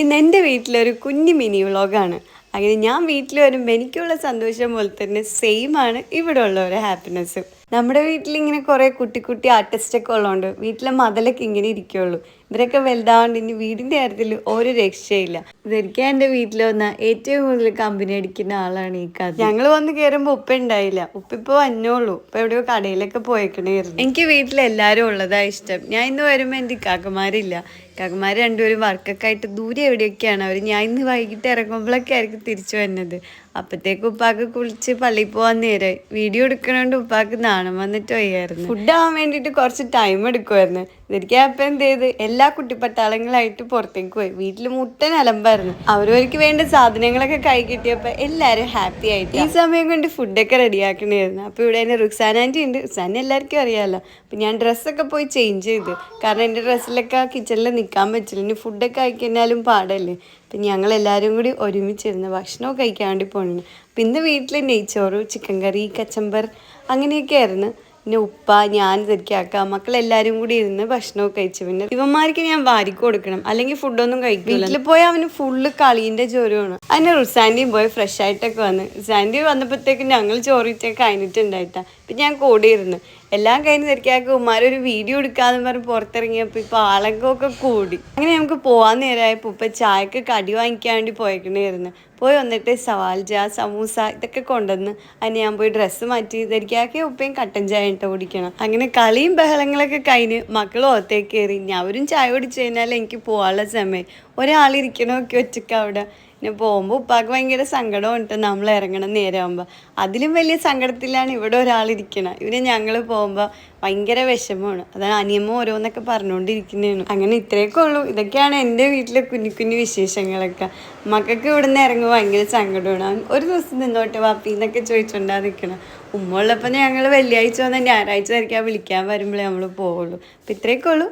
ഇന്ന് എന്റെ വീട്ടിലൊരു കുഞ്ഞു മിനി വ്ളോഗാണ്. അങ്ങനെ ഞാൻ വീട്ടിൽ വരുമ്പോൾ എനിക്കുള്ള സന്തോഷം പോലെ തന്നെ സെയിം ആണ് ഇവിടെ ഉള്ളവരെ ഹാപ്പിനെസ് നമ്മുടെ വീട്ടിൽ ഇങ്ങനെ കുറേ കുട്ടി കുട്ടി ആർട്ടിസ്റ്റൊക്കെ ഉള്ളതുകൊണ്ട് വീട്ടിലെ മതലൊക്കെ ഇങ്ങനെ ഇരിക്കുള്ളൂ. ഇവരൊക്കെ വലുതാവുകൊണ്ട് ഇനി വീടിന്റെ കാര്യത്തിൽ ഒരു രക്ഷയില്ല. ഇതൊരിക്കൽ എന്റെ വീട്ടിൽ വന്ന ഏറ്റവും കൂടുതൽ കമ്പനി അടിക്കുന്ന ആളാണ് ഈ കഥ. ഞങ്ങൾ വന്ന് കയറുമ്പോൾ ഉപ്പ ഉണ്ടായില്ല ഉപ്പ ഇപ്പോൾ വന്നോളൂ. ഇപ്പം എവിടെയോ കടയിലൊക്കെ പോയേക്കണേ എനിക്ക് വീട്ടിൽ എല്ലാവരും ഉള്ളതാ ഇഷ്ടം. ഞാൻ ഇന്ന് വരുമ്പോൾ എന്റെ കാക്കമാരില്ല. കാക്കമാർ രണ്ടുപേരും വർക്കൊക്കെ ആയിട്ട് ദൂരെ എവിടെയൊക്കെയാണ്? അവർ ഞാൻ ഇന്ന് വൈകിട്ട് ഇറങ്ങുമ്പോഴൊക്കെ ആയിരിക്കും തിരിച്ചു വരുന്നത് അപ്പത്തേക്ക് ഉപ്പാക്ക് കുളിച്ച് പള്ളിയിൽ പോകാൻ നേരെ. വീഡിയോ എടുക്കണോണ്ട് ഉപ്പാക്ക് നാണം വന്നിട്ട് വയ്യായിരുന്നു. ഫുഡ് ആവാൻ വേണ്ടിയിട്ട് കുറച്ച് ടൈം എടുക്കുമായിരുന്നു ഇതൊരിക്കൽ അപ്പം എന്ത് ചെയ്ത്? എല്ലാ കുട്ടിപ്പട്ടാളങ്ങളായിട്ട് പുറത്തേക്ക് പോയി. വീട്ടിൽ മുട്ടൻ അലമ്പായിരുന്നു. അവരവർക്ക് വേണ്ട സാധനങ്ങളൊക്കെ കൈ കിട്ടിയപ്പോൾ എല്ലാവരും ഹാപ്പി ആയിട്ട്. ഈ സമയം കൊണ്ട് ഫുഡൊക്കെ റെഡിയാക്കണമായിരുന്നു അപ്പോൾ ഇവിടെ എന്റെ റുക്സാൻ ആന്റി ഉണ്ട്. റുക്സാൻ എല്ലാവർക്കും അറിയാമല്ലോ അപ്പം ഞാൻ ഡ്രസ്സൊക്കെ പോയി ചേഞ്ച് ചെയ്തു. കാരണം എന്റെ ഡ്രസ്സിലൊക്കെ കിച്ചണിൽ നിൽക്കാൻ പറ്റില്ല. ഇനി ഫുഡൊക്കെ ആയിക്കഴിഞ്ഞാലും പാടല്ലേ. അപ്പം ഞങ്ങൾ എല്ലാവരും കൂടി ഒരുമിച്ചിരുന്ന് ഭക്ഷണമൊക്കെ കഴിക്കാൻ വേണ്ടി പോകുന്നു അപ്പം ഇന്ന് വീട്ടിൽ നെയ്ച്ചോറ് ചിക്കൻ കറി കച്ചമ്പർ അങ്ങനെയൊക്കെ ആയിരുന്നു. പിന്നെ ഉപ്പ ഞാൻ ശരിക്കാക്ക മക്കളെല്ലാരും കൂടി ഇരുന്ന് ഭക്ഷണമൊക്കെ കഴിച്ചു പിന്നെ ഇവന്മാർക്ക് ഞാൻ വാരിക്ക് കൊടുക്കണം. അല്ലെങ്കിൽ ഫുഡൊന്നും കഴിക്കും വീട്ടിൽ പോയി അവന് ഫുള്ള് കളീന്റെ ചോരമാണ് അതിന് റുസാൻഡിയും പോയി ഫ്രഷ് ആയിട്ടൊക്കെ വന്ന്. റുസാൻഡി വന്നപ്പോഴത്തേക്കും ഞങ്ങൾ ചോറിച്ചൊക്കെ കഴിഞ്ഞിട്ടുണ്ടായിട്ടാ. ഇപ്പം ഞാൻ കൂടിയിരുന്നു എല്ലാം കഴിഞ്ഞ് തിരക്കാക്കി ഉമ്മാരൊരു വീഡിയോ എടുക്കാന്ന് പറഞ്ഞ് പുറത്തിറങ്ങിയപ്പോൾ ഇപ്പോൾ ആളൊക്കെ കൂടി. അങ്ങനെ നമുക്ക് പോകാൻ നേരമായപ്പോൾ ഇപ്പം ചായക്ക് കടി വാങ്ങിക്കാൻ വേണ്ടി പോയേക്കണേയിരുന്നു. പോയി വന്നിട്ട് സവാൽജ സമൂസ ഇതൊക്കെ കൊണ്ടുവന്ന് അതിന് ഞാൻ പോയി ഡ്രസ്സ് മാറ്റി. ധരിക്കാക്കി ഉപ്പയും കട്ടൻ ചായ ഇട്ട് കുടിക്കണം. അങ്ങനെ കളിയും ബഹളങ്ങളൊക്കെ കഴിഞ്ഞ് മക്കളും ഒത്തേക്ക് കയറി. ഞാൻ അവരും ചായ കുടിച്ചു കഴിഞ്ഞാൽ എനിക്ക് പോകാനുള്ള സമയം. ഒരാളിരിക്കണമൊക്കെ ഒറ്റയ്ക്ക് അവിടെ. പിന്നെ പോകുമ്പോൾ ഉപ്പാക്ക് ഭയങ്കര സങ്കടം ഉണ്ട് നമ്മൾ ഇറങ്ങണം നേരമാകുമ്പോൾ അതിലും വലിയ സങ്കടത്തിലാണ് ഇവിടെ ഒരാളിരിക്കണം ഇവർ ഞങ്ങൾ പോകുമ്പോൾ ഭയങ്കര വിഷമമാണ്. അതാണ് അനിയമ്മ ഓരോന്നൊക്കെ പറഞ്ഞുകൊണ്ടിരിക്കുന്നതാണ് അങ്ങനെ ഇത്രയൊക്കെ ഉള്ളൂ. ഇതൊക്കെയാണ് എന്റെ വീട്ടിലെ കുഞ്ഞു കുഞ്ഞു വിശേഷങ്ങളൊക്കെ. മക്കൾക്ക് ഇവിടെ നിന്ന് ഇറങ്ങുമ്പോൾ ഭയങ്കര സങ്കടമാണ്. ഒരു ദിവസം നിന്നോട്ട് വാപ്പി എന്നൊക്കെ ചോദിച്ചുകൊണ്ടാ നിൽക്കണം ഉമ്മ ഉള്ളപ്പോൾ ഞങ്ങൾ വെള്ളിയാഴ്ച വന്നാൽ ഞായറാഴ്ച വരയ്ക്കാൻ വിളിക്കാൻ വരുമ്പോഴേ നമ്മൾ പോവുള്ളൂ. അപ്പം ഇത്രയൊക്കെ ഉള്ളൂ.